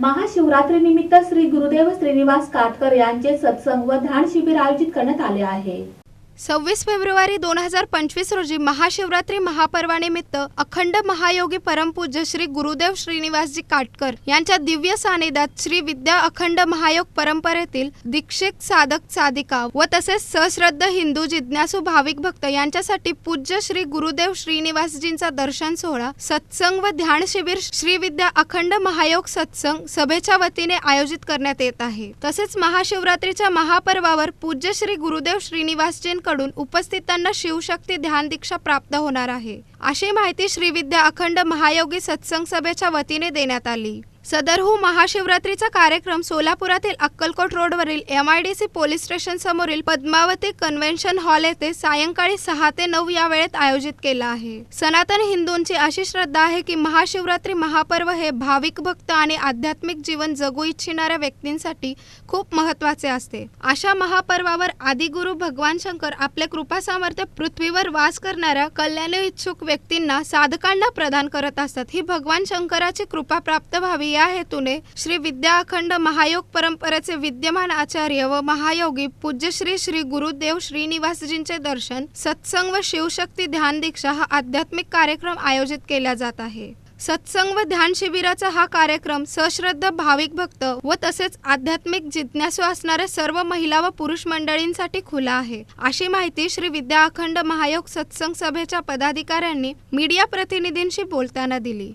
महाशिवरात्रीनिमित्त श्री गुरुदेव श्रीनिवास काटकर यांचे सत्संग व ध्यान शिबिर आयोजित करण्यात आले आहे. सव्वीस फेब्रुवारी दोन हजार पंचवीस रोजी महाशिवरात्री महापर्वानिमित्त अखंड महायोगी परमपूज्य श्री गुरुदेव श्रीनिवासजी काटकर यांच्या दिव्य सानिध्यात श्री विद्या अखंड महायोग परंपरेतील दीक्षित साधक साधिका व तसेच सश्रद्ध हिंदू जिज्ञासू भाविक भक्त यांच्यासाठी पूज्य श्री गुरुदेव श्रीनिवासजींचा दर्शन सोहळा सत्संग व ध्यान शिबिर श्री विद्या अखंड महायोग सत्संग सभेच्या वतीने आयोजित करण्यात येत आहे. तसेच महाशिवरात्रीच्या महापर्वावर पूज्य श्री गुरुदेव श्रीनिवासजींकडून उपस्थितांना शिवशक्ती ध्यान दीक्षा प्राप्त होणार आहे. अशी माहिती श्रीविद्या अखंड महायोगी सत्संग सभेच्या वतीने देण्यात आली. सदरहू हो महाशिवरात्रीचा कार्यक्रम सोलापुरातील अक्कलकोट रोडवरील M I D C police station समोरील पद्मावती कन्व्हेन्शन हॉल येथे सायंकाळी सहा ते नऊ या वेळेत आयोजित केला आहे. सनातन हिंदूंची अशी श्रद्धा आहे की महाशिवरात्री महापर्व हे भाविक भक्त आणि आध्यात्मिक जीवन जगू इच्छिणाऱ्या व्यक्तींसाठी खूप महत्त्वाचे असते. अशा महापर्वावर आदिगुरु भगवान शंकर आपले कृपा सामर्थ्य पृथ्वीवर वास करणाऱ्या कल्याण इच्छुक व्यक्तींना साधकांना प्रदान करत असतात. ही भगवान शंकराची कृपा प्राप्त व्हावी या हेतूने श्री विद्या अखंड महायोग परंपरेचे विद्यमान आचार्य व महायोगी पूज्य श्री श्री गुरुदेव श्रीनिवासजींचे दर्शन सत्संग व शिवशक्ती ध्यान दीक्षा हा आध्यात्मिक कार्यक्रम आयोजित केला जात आहे. सत्संग व ध्यान शिबिराचा हा कार्यक्रम सश्रद्ध भाविक भक्त व तसेच आध्यात्मिक जिज्ञासू असणाऱ्या सर्व महिला व पुरुष मंडळींसाठी खुला आहे. अशी माहिती श्री विद्या अखंड महायोग सत्संग सभेच्या पदाधिकाऱ्यांनी मीडिया प्रतिनिधींशी बोलताना दिली.